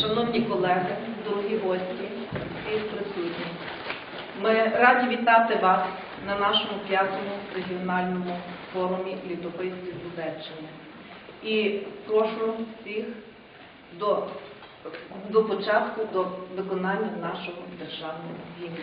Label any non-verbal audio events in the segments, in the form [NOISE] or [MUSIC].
шановні колеги, дорогі гості і присутні. Ми раді вітати вас на нашому п'ятому регіональному форумі літописців Лубеччини. І прошу всіх до, до початку, до виконання нашого державного гімну.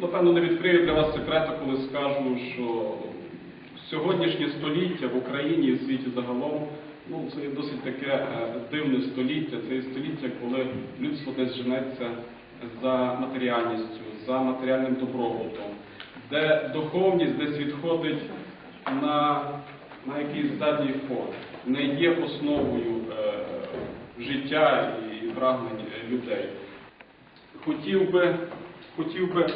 Напевно, не відкрию для вас секрету, коли скажу, що сьогоднішнє століття в Україні і в світі загалом ну, це є досить таке е, дивне століття. Це є століття, коли людство десь женеться за матеріальністю, за матеріальним добробутом, де духовність десь відходить на, на якийсь задній фон, не є основою е, життя і прагнень людей. Хотів би, хотів би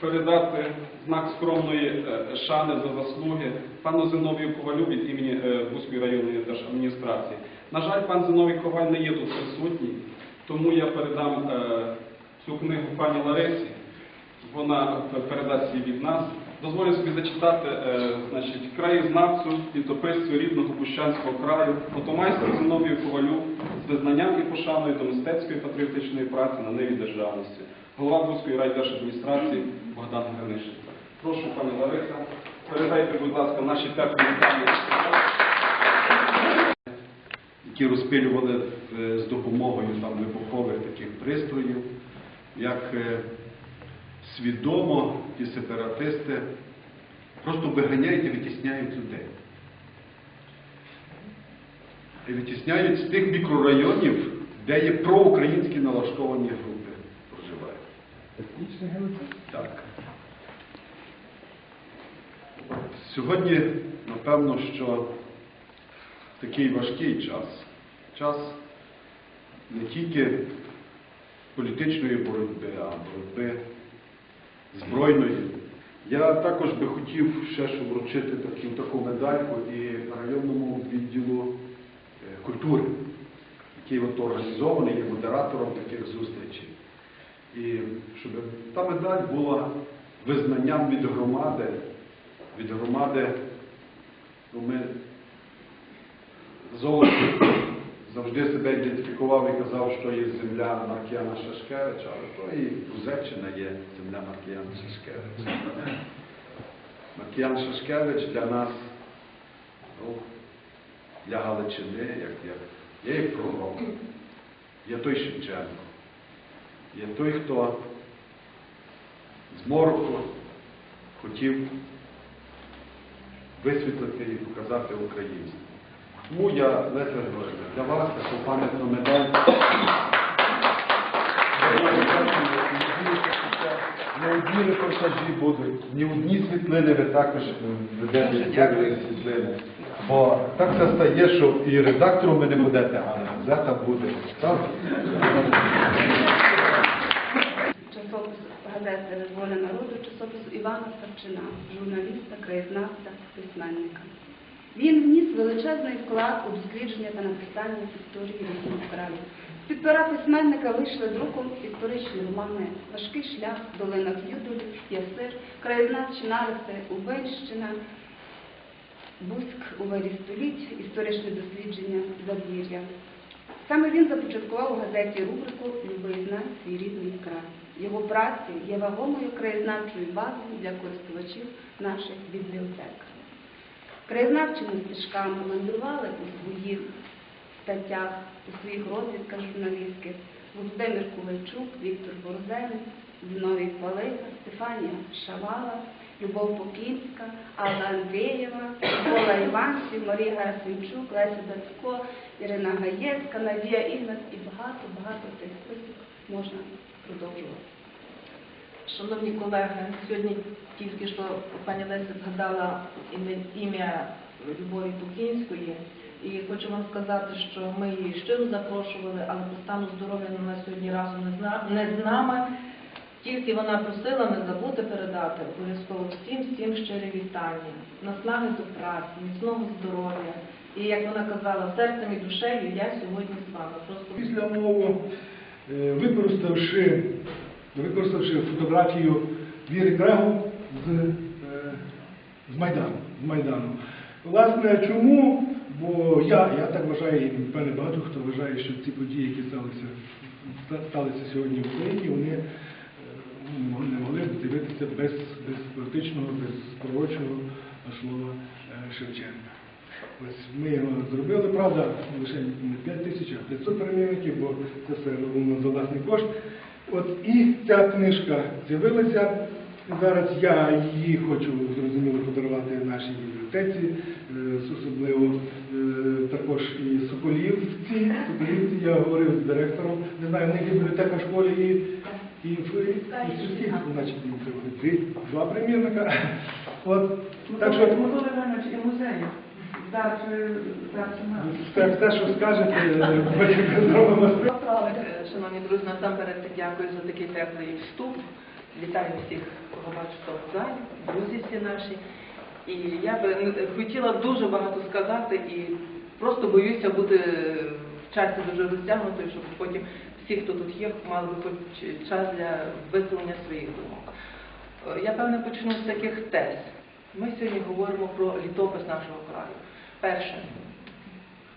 передати знак скромної е, шани за заслуги пану Зиновію Ковалю від імені е, Бузької районної держадміністрації. На жаль, пан Зиновій Коваль не є тут присутній, тому я передам е, цю книгу пані Ларисі вона передасть її від нас. Дозволю собі зачитати е, значить, краєзнавцю, літописцю рідного Бущанського краю, фотомайстру Зиновію Ковалю з визнанням і пошаною до мистецької патріотичної праці на ниві державності. Голова Бузької райдержадміністрації Богдан Гринишенко. Прошу, пані Лариса, передайте, будь ласка, наші теплі вітання. які розпилювали е, з допомогою там вибухових таких пристроїв, як е, свідомо ті сепаратисти просто виганяють і витісняють людей. І витісняють з тих мікрорайонів, де є проукраїнські налаштовані групи проживають. Етнічний геноцид? Так. Сьогодні, напевно, що такий важкий час. Час не тільки політичної боротьби, а боротьби збройної. Я також би хотів ще щоб вручити таку, таку медальку і районному відділу е, культури, який от організований, є модератором таких зустрічей. І щоб та медаль була визнанням від громади, від громади, ну, ми Золото завжди себе ідентифікував і казав, що є земля Маркіяна Шашкевича, але то і Рузеччина є земля Маркіяна Шашкевича. Маркіян Шашкевич для нас, ну, для Галичини, як, як, є як пророк, є той Шевченко, є той, хто з мороку хотів висвітлити і показати українців. Тому я, Леся Григорівна, для вас таку пам'ятну медаль. Не одні репортажі будуть, ні одні світлини ви також ведете світлини. Бо так це стає, що і редактором ви не будете, а газета буде. Правда? часопису газети Воля народу, часопису Івана Савчина, журналіста, краєзнавця, письменника. Він вніс величезний вклад у дослідження та написання історії різних країв. З-під пера письменника вийшли друком історичні романи Важкий шлях, долинах Юдолів, Ясир, краєзнавчі нариси, Убельщина, Бузьк у вирі століть, історичне дослідження Задвір'я. Саме він започаткував у газеті рубрику Любий знай свій рідний край. Його праці є вагомою краєзнавчою базою для користувачів наших бібліотек. Краєзнавчими стежками мандрували у своїх статтях, у своїх розвідках журналістських Володимир Ковальчук, Віктор Борзенець, Зіновій Палига, Стефанія Шавала, Любов Покінська, Алла Андрієва, Микола Іванців, Марія Герасимчук, Леся Дацько, Ірина Гаєцька, Надія Ігнат і багато-багато цей список можна продовжувати. Шановні колеги, сьогодні тільки що пані Леся згадала ім'я- Любові Пукінської. І хочу вам сказати, що ми її щиро запрошували, але по стану здоров'я вона сьогодні разом не з не з нами. Тільки вона просила не забути передати обов'язково всім всім щирі вітання, наснаги до праці, міцного здоров'я. І як вона казала, серцем і душею я сьогодні з вами. Просто Після мову, е, використавши, використавши фотографію Віри Крегу з, е, з Майдану. З Майдану. Власне, чому? Бо я, я так вважаю, і певне багато хто вважає, що ці події, які сталися, сталися сьогодні в Україні, вони е, ну, не могли б з'явитися без, без поетичного, без пророчого слова е, Шевченка. Ось ми його зробили, правда, лише не 5 тисяч, а 500 перемірників, бо це все робимо за власний кошт. От і ця книжка з'явилася. Зараз я її хочу зрозуміло подарувати нашій бібліотеці, е, особливо е, також і Соколівці. Соколівці я говорив з директором. Не знаю, в них є бібліотека в школі і, і в сільських, значить, дві, два примірника. От, так що Микола Іванович і мав? все, все, що скажете, е, потім зробимо. Е, Шановні друзі, насамперед дякую за такий теплий вступ. Вітаю всіх, кого бачу в залі, друзі всі наші. І я би хотіла дуже багато сказати і просто боюся бути в часі дуже розтягнутою, щоб потім всі, хто тут є, мали би час для висловлення своїх думок. Е, Я певне почну з таких тез. Ми сьогодні говоримо про літопис нашого краю. Перше,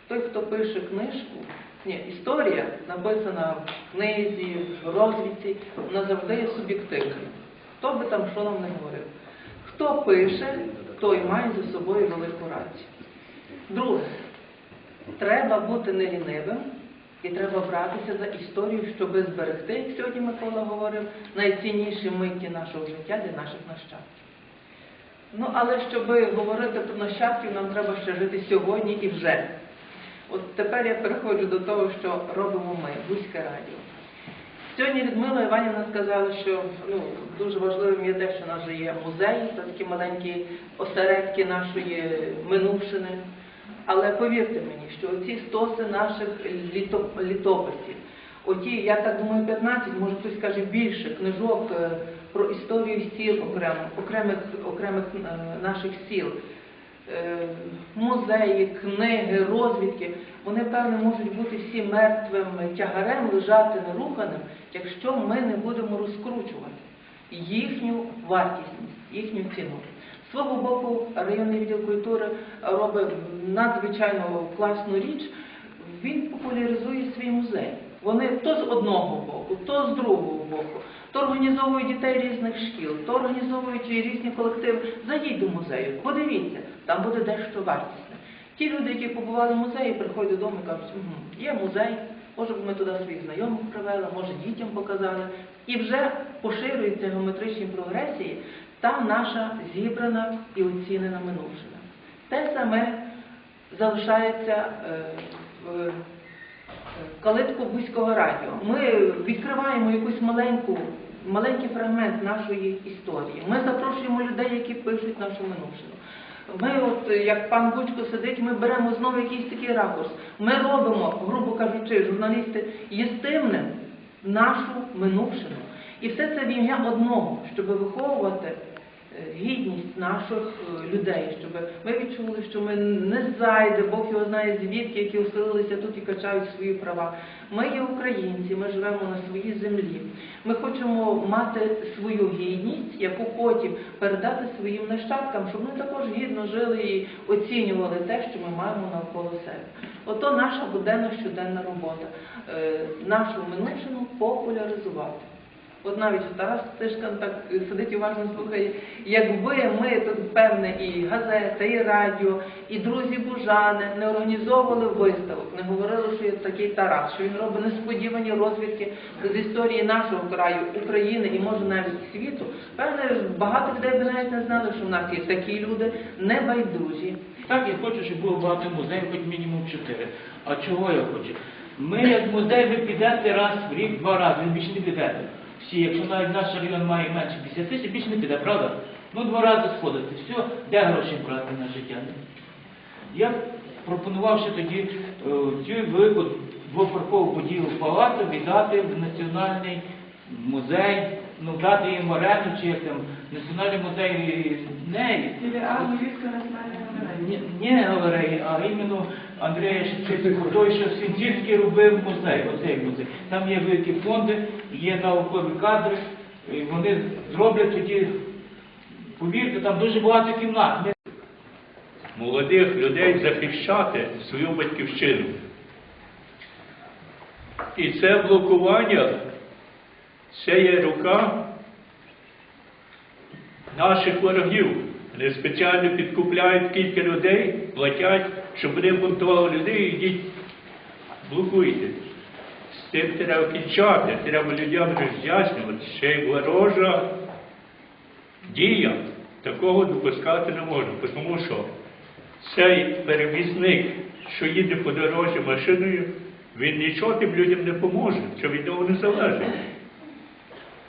той, хто пише книжку, ні, історія написана в книзі, в розвідці, вона завжди є суб'єктивною. Хто би там що нам не говорив. Хто пише, той має за собою велику рацію. Друге, треба бути не лінивим і треба братися за історію, щоб зберегти, як сьогодні Микола говорив, найцінніші миті нашого життя для наших нащадків. Ну, але щоб говорити про нащадків, нам треба ще жити сьогодні і вже. От тепер я переходжу до того, що робимо ми, Бузьке радіо. Сьогодні Людмила Іванівна сказала, що ну, дуже важливим є те, що в нас же є музей, такі маленькі осередки нашої минувшини. Але повірте мені, що оці стоси наших літописів, оті, я так думаю, 15, може хтось каже більше, книжок е, про історію сіл окремих, окремих, е, наших сіл, музеї, книги, розвідки, вони, певно, можуть бути всі мертвим тягарем, лежати неруханим, якщо ми не будемо розкручувати їхню вартісність, їхню ціну. З свого боку, районний відділ культури робить надзвичайно класну річ. Він популяризує свій музей. Вони то з одного боку, то з другого боку, то організовують дітей різних шкіл, то організовують різні колективи. Зайдіть до музею, подивіться, там буде дещо вартісне. Ті люди, які побували в музеї, приходять додому і кажуть, угу, є музей, може б ми туди своїх знайомих привели, може дітям показали. І вже поширюється геометричні прогресії та наша зібрана і оцінена минувшина. Те саме залишається е, в калитку Бузького радіо. Ми відкриваємо якусь маленьку, маленький фрагмент нашої історії. Ми запрошуємо людей, які пишуть нашу минувшину. Ми, от як пан Бучко сидить, ми беремо знову якийсь такий ракурс. Ми робимо, грубо кажучи, журналісти єстивним нашу минувшину. І все це в ім'я одного, щоб виховувати гідність наших е, людей, щоб ми відчули, що ми не зайде, Бог його знає звідки, які оселилися тут і качають свої права. Ми є українці, ми живемо на своїй землі. Ми хочемо мати свою гідність, яку потім передати своїм нащадкам, щоб вони також гідно жили і оцінювали те, що ми маємо навколо себе. Ото наша буденна щоденна робота. Е, Нашу минувшину популяризувати. От навіть Тарас Тишкан так сидить уважно слухає. Якби ми тут, певне, і газета, і радіо, і друзі Бужани не організовували виставок, не говорили, що є такий Тарас, що він робить несподівані розвідки з історії нашого краю, України і може навіть світу. Певне, багато людей би навіть не знали, що в нас є такі люди небайдужі. Так, я хочу, щоб було багато музеїв, хоч мінімум чотири. А чого я хочу? Ми як музей, ви підете раз в рік, два рази, ви більше не підете. Всі, якщо навіть наш район має менше 10 тисяч, більше не піде, правда? Ну, два рази сходити. Все, де гроші брати на життя? Я пропонував ще тоді е, цю велику двофаркову будівлю палацу віддати в національний музей, ну дати їм оренду, чи як там, національний музей не не галереї, а іменно Андрея Шевченко, той, що Сінцівський робив музей, оцей музей. Там є великі фонди, є наукові кадри, і вони зроблять тоді, повірте, там дуже багато кімнат. Молодих людей захищати свою батьківщину. І це блокування, це є рука наших ворогів. Вони спеціально підкупляють кілька людей, платять, щоб вони бунтували людей, ідіть, блокуйте. З тим треба кінчати, треба людям роз'яснювати, ще й ворожа дія. Такого допускати не можна, тому що цей перевізник, що їде по дорозі машиною, він нічого тим людям не поможе, що від нього не залежить.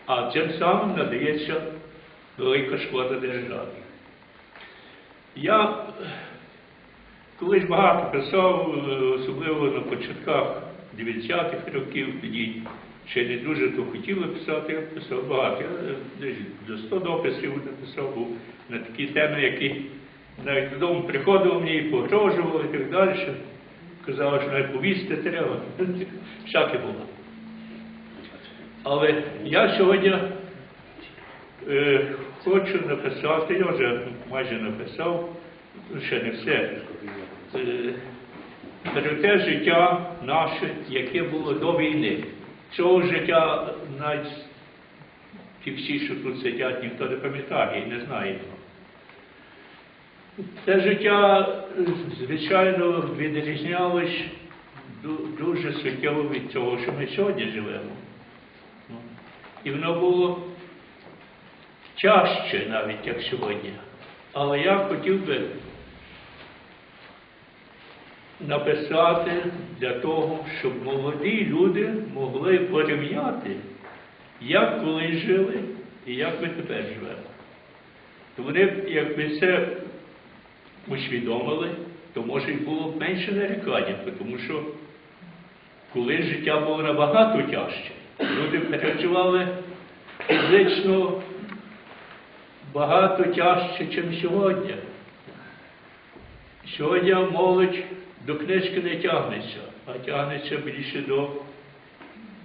А цим самим надається велика шкода державі. Я колись багато писав, е, особливо на початках 90-х років, тоді ще не дуже то хотіли писати, я писав багато. Я е, до 100 дописів написав був на такі теми, які навіть додому приходили мені і погрожували і так далі. Казали, що навіть повісти треба. [LAUGHS] Всяке було. Але я сьогодні е, хочу написати, я вже майже написав, ще не все. Е, про те життя наше, яке було до війни. Цього життя навіть що тут сидять, ніхто не пам'ятає і не знає його. Це життя, звичайно, відрізнялось дуже суттєво від того, що ми сьогодні живемо. Ну, І воно було тяжче навіть, як сьогодні. Але я хотів би написати для того, щоб молоді люди могли порівняти, як колись жили і як ми тепер живемо. То вони, якби це усвідомили, то може й було б менше нарікання, тому що коли життя було набагато тяжче, люди переживали фізично багато тяжче, ніж сьогодні. Сьогодні молодь до книжки не тягнеться, а тягнеться більше до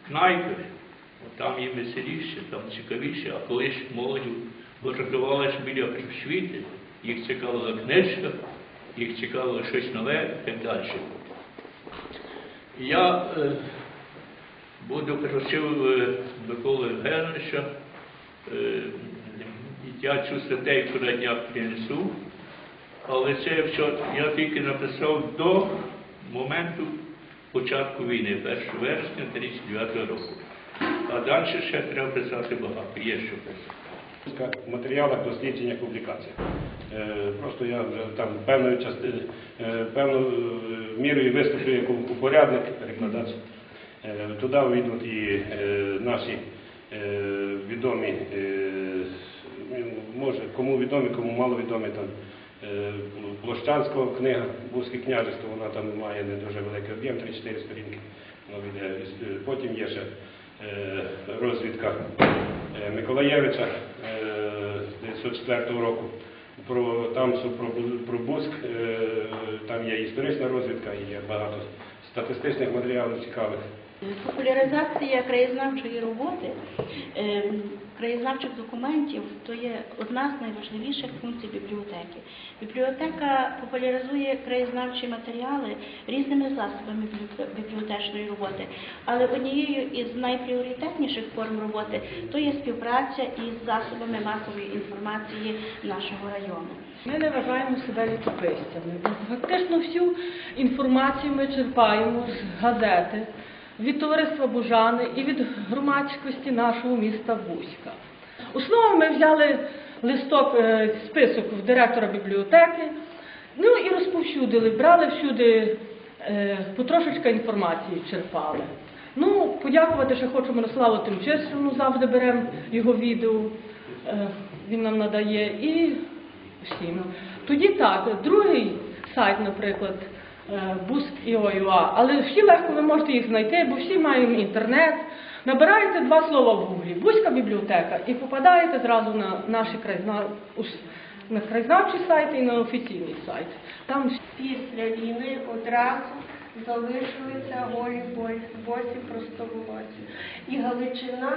кнайпи. Там є веселіше, там цікавіше, а колись молодь гуртувалася біля світи, їх цікавила книжка, їх цікавило щось нове і так далі. Я е, буду просив е, Миколи Євгеновича, е, я цю статтейку на днях принесу, але це все я тільки написав до моменту початку війни, 1 вересня 1939 року. А далі ще треба писати багато, є що писати. в матеріалах дослідження публікацій. Е, Просто я там певною частиною, певною е, мірою виступлю як упорядник, перекладач. Е, Туди війдуть і е, наші е, відомі, е, може кому відомі, кому мало відомі там. Е, Площанського книга Бузьке княжество, вона там має не дуже великий об'єм, 3-4 сторінки. Потім є ще е, розвідка е, Миколаєвича е, з 1904 року. Про там про, про Бузьк, е, там є історична розвідка, і є багато статистичних матеріалів цікавих. Популяризація краєзнавчої роботи, е, краєзнавчих документів то є одна з найважливіших функцій бібліотеки. Бібліотека популяризує краєзнавчі матеріали різними засобами бібліотечної роботи, але однією із найпріоритетніших форм роботи то є співпраця із засобами масової інформації нашого району. Ми не вважаємо себе літописцями. Фактично всю інформацію ми черпаємо з газети, від товариства Бужани і від громадськості нашого міста Бузька. Основою ми взяли листок, е, список в директора бібліотеки, ну і розповсюдили, брали всюди е, потрошечка інформації черпали. Ну, подякувати ще хочу Мирославу Тимчишину, завжди беремо його відео, е, він нам надає, і всім. Тоді так, другий сайт, наприклад, е, Буsk.io.ua, але всі легко ви можете їх знайти, бо всі маємо інтернет. Набираєте два слова в гуглі Бузька бібліотека і попадаєте зразу на наші краєзнав... на краєзнавчі сайти і на офіційний сайт. Там Після війни одразу залишилися голі босі простоволоці. І Галичина,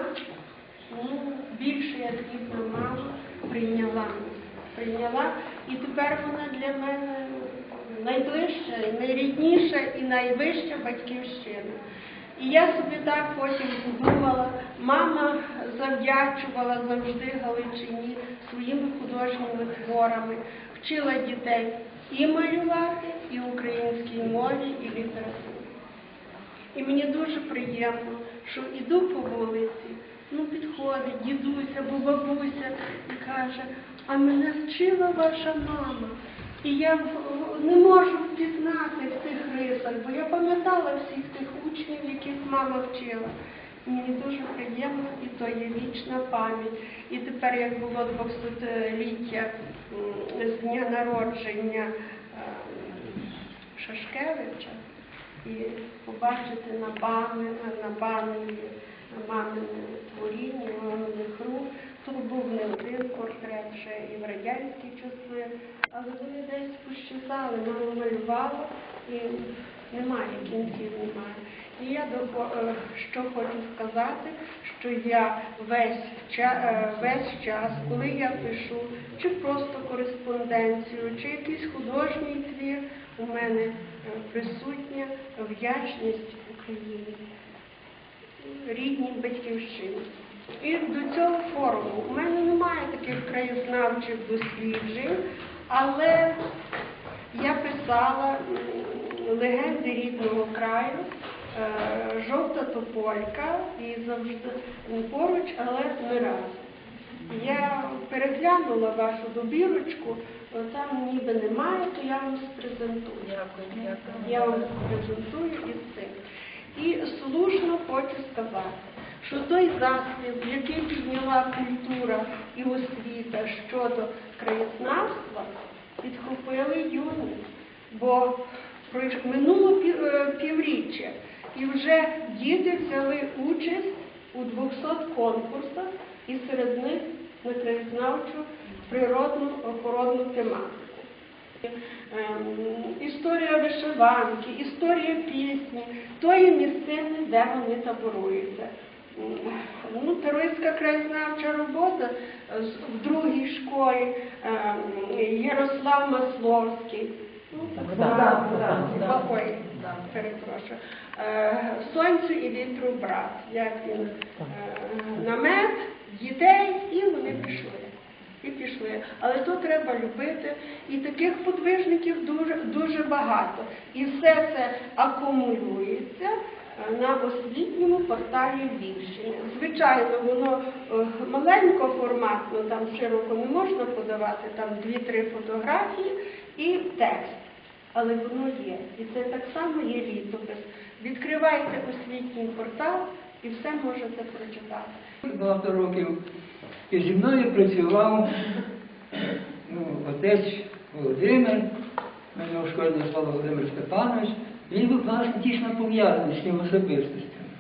ну, більше як рідна мама, прийняла. Прийняла, і тепер вона для мене найближча, найрідніша і найвища батьківщина. І я собі так потім подумала, мама завдячувала завжди Галичині своїми художніми творами, вчила дітей і малювати, і українській мові, і літературі. І мені дуже приємно, що іду по вулиці, ну підходить дідусь або бабуся і каже, а мене вчила ваша мама. І я не можу впізнати в цих рисах, бо я пам'ятала всіх тих учнів, яких мама вчила. Мені дуже приємно, і то є вічна пам'ять. І тепер, як було 200-ліття з дня народження е, Шашкевича, і побачити на пам'яті, на пам'яті мамине творіння, маминих рук. Тут був не один портрет ще і в радянські часи, але вони десь пощазали, мама малювала і немає кінців, немає. І я е, що хочу сказати, що я весь, ча- е, весь час, коли я пишу, чи просто кореспонденцію, чи якийсь художній твір, у мене е, присутня вдячність Україні, рідній батьківщині. І до цього форуму у мене немає таких краєзнавчих досліджень, але я писала легенди рідного краю, е, жовта тополька і завжди поруч, але не разом. Я переглянула вашу добірочку, там ніби немає, то я вам презентую. Дякую, дякую. Я вам презентую із цим. І слушно хочу сказати, що той засіб, який підняла культура і освіта щодо краєзнавства, підхопили юні. Бо минуло е, півріччя, і вже діти взяли участь у 200 конкурсах, і серед них на краєзнавчу природну охоронну тематику. Ем, історія вишиванки, історія пісні, тої місцини, де вони таборуються. Ну, Таруська краєзнавча робота в другій школі ем, Ярослав Масловський. Перепрошую. Сонцю і вітру брат. Як він е, намет, дітей, і вони пішли і пішли. Але то треба любити. І таких подвижників дуже, дуже багато. І все це акумулюється е, на освітньому порталі Львівщини. Звичайно, воно е, маленькоформатно, там широко не можна подавати, там дві-три фотографії і текст. Але воно є. І це так само є літопис. Відкривайте освітній портал і все можете прочитати. багато років. І зі мною працював ну, отець Володимир, мене у школі назвали Володимир Степанович. Він був власне тісно пов'язаний з тим особистостями.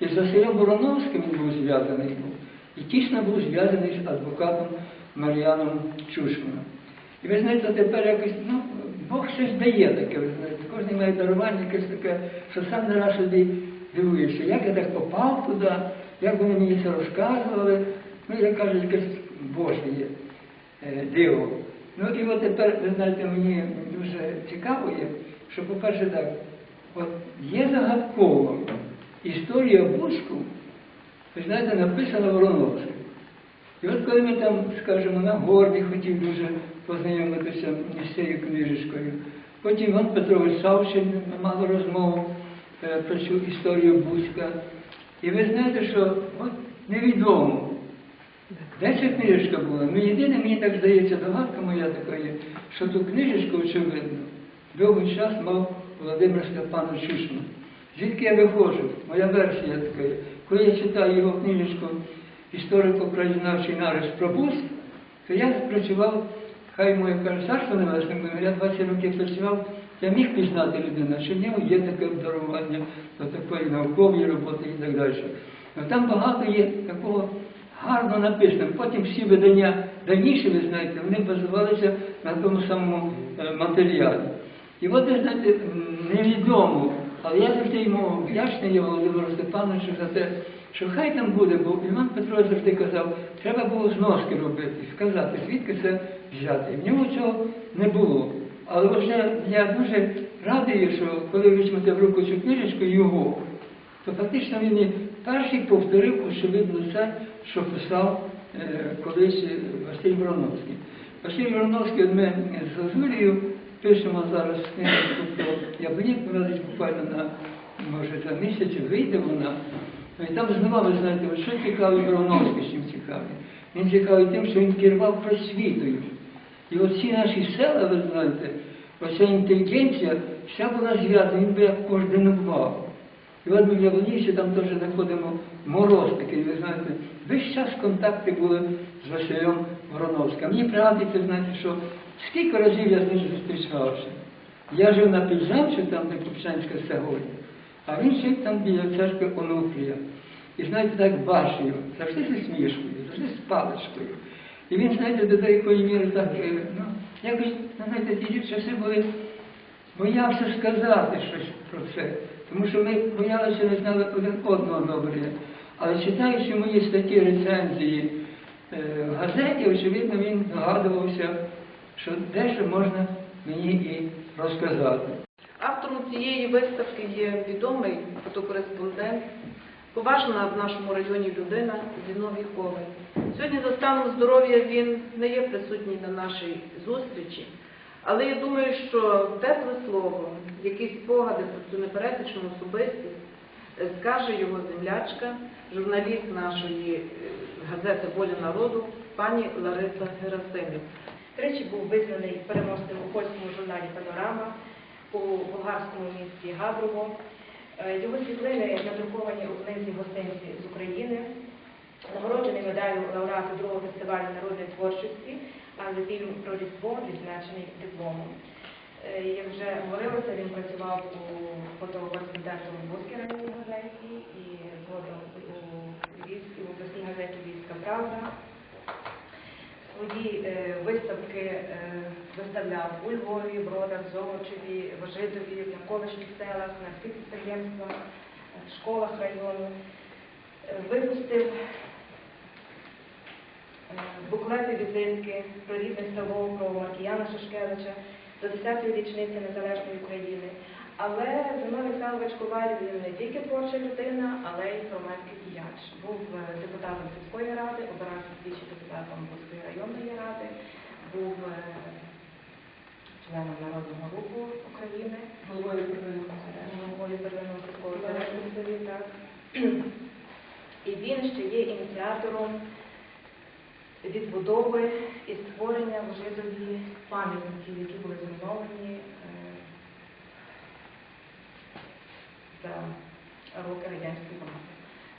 І з Василем Вороновським він був зв'язаний був. І тісно був зв'язаний з адвокатом Мар'яном Чушманом. І ви знаєте, тепер якось, ну, Бог щось дає таке, ви знаєте, кожен має дарування якесь таке, що сам не раз собі дивуєшся, як я так попав туди, як вони мені це розказували. Ну, як кажуть, якесь Боже є е, диво. Ну і от тепер, ви знаєте, мені дуже цікаво є, що, по-перше, так, от є загадково історія Бузьку, ви знаєте, написана Вороновська. І от коли ми там, скажімо, на горді хотів дуже познайомитися з цією книжечкою, потім Іван Петрович Савчин мали розмову е, про цю історію Бузька. І ви знаєте, що от невідомо, де ця книжечка була. Ну єдине, мені так здається, догадка моя така є, що ту книжечку, очевидно, довгий час мав Володимир Степанович Чушман. Звідки я виходжу? Моя версія така є. Коли я читаю його книжечку історико-краєзнавчий нарис про то я працював, хай моє каже, царство небесне, я 20 років працював, я міг пізнати людину, що в нього є таке обдарування до такої наукової роботи і так далі. Ну, Там багато є такого гарно написано. Потім всі видання давніші, ви знаєте, вони базувалися на тому самому е, матеріалі. І от, ви знаєте, невідомо, але я завжди йому вдячний Володимиру Степановичу за те, що хай там буде, бо Іван Петрович завжди казав, треба було зноски робити, сказати, звідки це взяти. В нього цього не було. Але вже я дуже радий, що коли візьмете в руку цю книжечку його, то фактично він і перший повторив, очевидно, це, що писав е, колись е, Василь Вороновський. Василь Вороновський, ми з Лазурією пишемо зараз книжку про Яблонік, вона десь буквально на, може, за місяць вийде вона. Ну, І там знову, ви знаєте, що цікавий Вороновський, чим цікавий. Він цікавий тим, що він керував просвітою. І оці наші села, ви знаєте, оця інтелігенція, вся була зв'язана, він би як координував. І от ми в Яблонівці там теж знаходимо мороз такий, ви знаєте, весь час контакти були з Василем Вороновським. Мені пригадується, знаєте, що скільки разів я з ним зустрічався. Я жив на Піджамчу, там, де Купчанська сьогодні, а він жив там біля церкви Онуфрія. І знаєте, так бачив, завжди зі смішкою, завжди з паличкою. І він, знаєте, до деякої міри так, ну, якось, знаєте, ті часи були, боявся сказати щось про це. Тому що ми боялися, не знали один одного добре. Але читаючи мої статті рецензії е, в газеті, очевидно, він догадувався, що дещо можна мені і розказати. Автором цієї виставки є відомий фотокореспондент, поважна в нашому районі людина Зіновій Коваль. Сьогодні за станом здоров'я він не є присутній на нашій зустрічі, але я думаю, що тепле слово, якісь спогади про цю непересічну особистість е, скаже його землячка, журналіст нашої е, газети Воля народу, пані Лариса Герасимів. Тричі був визнаний переможцем у польському журналі Панорама у болгарському місті Габрово. Е, Його світлини надруковані у книзі гостинці з України, нагороджений медаллю лауреату другого фестивалю народної творчості, а за фільм про Різдво відзначений дипломом. Е, Як вже говорилося, він працював у фотокореспондентом районній газеті і згодом у обласній газеті Львівська Правда. Свої е, виставки е, виставляв у Львові, Бродах, Золочеві, Вожидові, в навколишніх селах, на всіх підприємствах, е, школах району. Випустив буклети візитки про рідне село, про Маркіяна Шашкевича до 10-ї річниці Незалежної України. Але Зима Олександрович Коваль він не тільки творча людина, але й громадський діяч. Був е, депутатом сільської ради, обирався двічі депутатом Бузької районної ради, був е, членом Народного руху України, головою первинного сільського так. І він ще є ініціатором відбудови і створення в Жидові пам'ятників, які були зруйновані е, за роки радянської влади.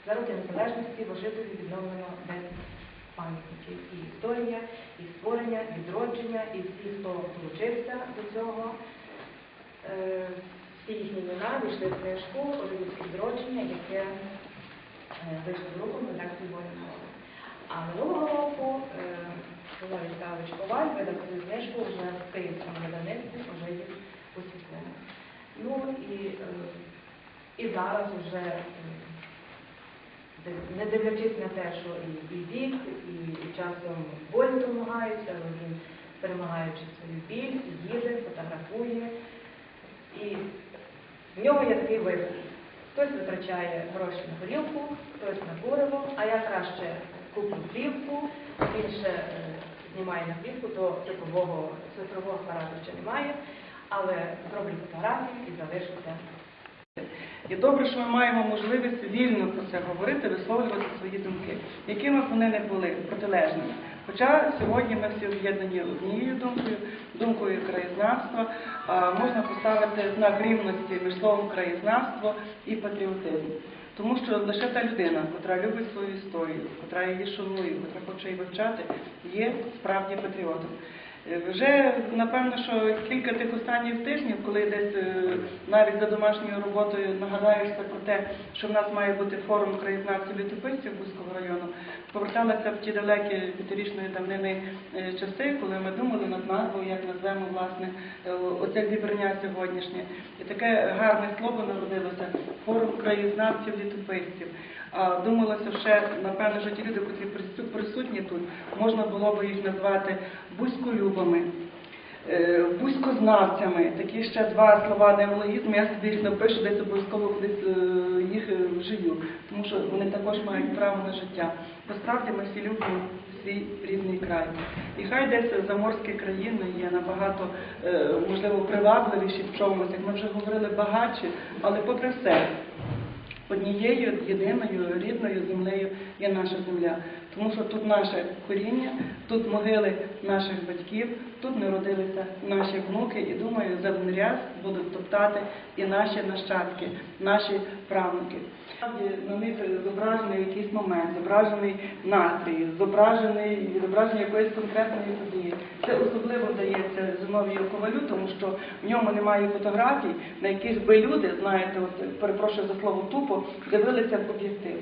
За роки незалежності в Ожидові відновлено 10 пам'ятників. І історія, і створення, відродження, і всі, хто долучився до цього, е, всі їхні імена вийшли в книжку Ожидівське відродження, яке е, вийшло з руком редакції «Воля народу». А минулого року е, Володимир Віталійович Коваль видав книжку вже в київському видавництві «Ожидів освітлення». Ну і, е, і зараз м, див- не дивлячись на те, що і, вік, і, часом болі домагаються, але він, перемагаючи свою біль, їде, фотографує. І в нього є такий вибір. Хтось витрачає гроші на горілку, хтось на куриво, а я краще куплю плівку, він ще е, знімає на плівку, то цифрового, цифрового апарату ще немає, але зроблю фотографії і залишу це. І добре, що ми маємо можливість вільно про це говорити, висловлювати свої думки, якими б вони не були протилежними. Хоча сьогодні ми всі об'єднані однією думкою, думкою краєзнавства, можна поставити знак рівності між словом краєзнавство і патріотизм. Тому що лише та людина, котра любить свою історію, котра її шанує, котра хоче її вивчати, є справді патріотом. Вже напевно, що кілька тих останніх тижнів, коли десь е, навіть за домашньою роботою нагадаєшся про те, що в нас має бути форум краєзнавців літописців Бузького району, поверталася в ті далекі п'ятирічної давнини е, часи, коли ми думали над назвою, як назвемо власне е, оце зібрання сьогоднішнє. І таке гарне слово народилося форум краєзнавців літописців. Думалося ще, напевно, що ті люди, які присутні тут, можна було би їх назвати бузьколюбами, е, бузькознавцями. Такі ще два слова неологізм, я собі їх напишу, десь обов'язково е, їх е, вжию, тому що вони також мають право на життя. Бо справді ми всі любимо свій рідний край. І хай десь заморські країни є набагато, можливо, привабливіші в чомусь, як ми вже говорили, багатші, але попри все, однією єдиною рідною землею є наша земля. Тому що тут наше коріння, тут могили наших батьків, тут народилися наші внуки, і думаю, за ряд будуть топтати і наші нащадки, наші правнуки. На них зображений якийсь момент, зображений настрій, зображений відображення якоїсь конкретної події. Це особливо вдається Зиновію Ковалю, тому що в ньому немає фотографій, на яких би люди, знаєте, от перепрошую за слово тупо, дивилися в об'єктив.